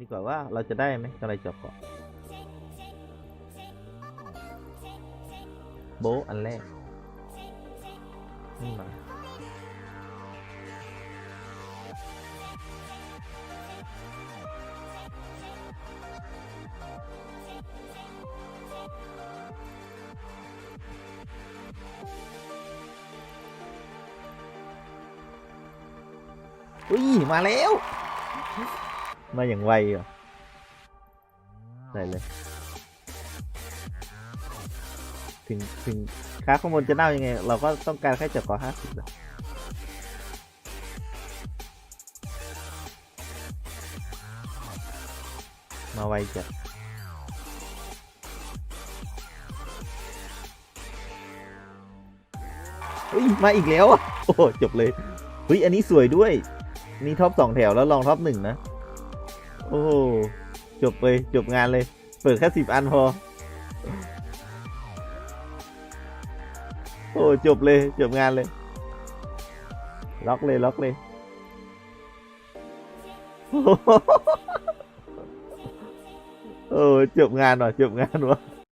ดีกว่าว่าเราจะได้ไหมกำไรจาะเกาะโบอันแรกนี่มาอุ้ย มาแล้ว มาอย่างไวเหรอได้เลย ถึงถึงค้าข้างบนจะเน่ายังไง เราก็ต้องการแค่จับกอห้าสิบมาไวจัดเฮ้ยมาอีกแล้วอะ โอ้โหจบเลยเฮ้ยอันนี้สวยด้วย นี่ท็อปสองแถวแล้วลองท็อปหนึ่งนะ โอ้โหจบเลยจบงานเลย เปิดแค่สิบอันพอ โอ้จบเลยจบงานเลย ล็อกเลยล็อกเลยโอ้โหโอ้จบงานว่ะจบงานว่ะ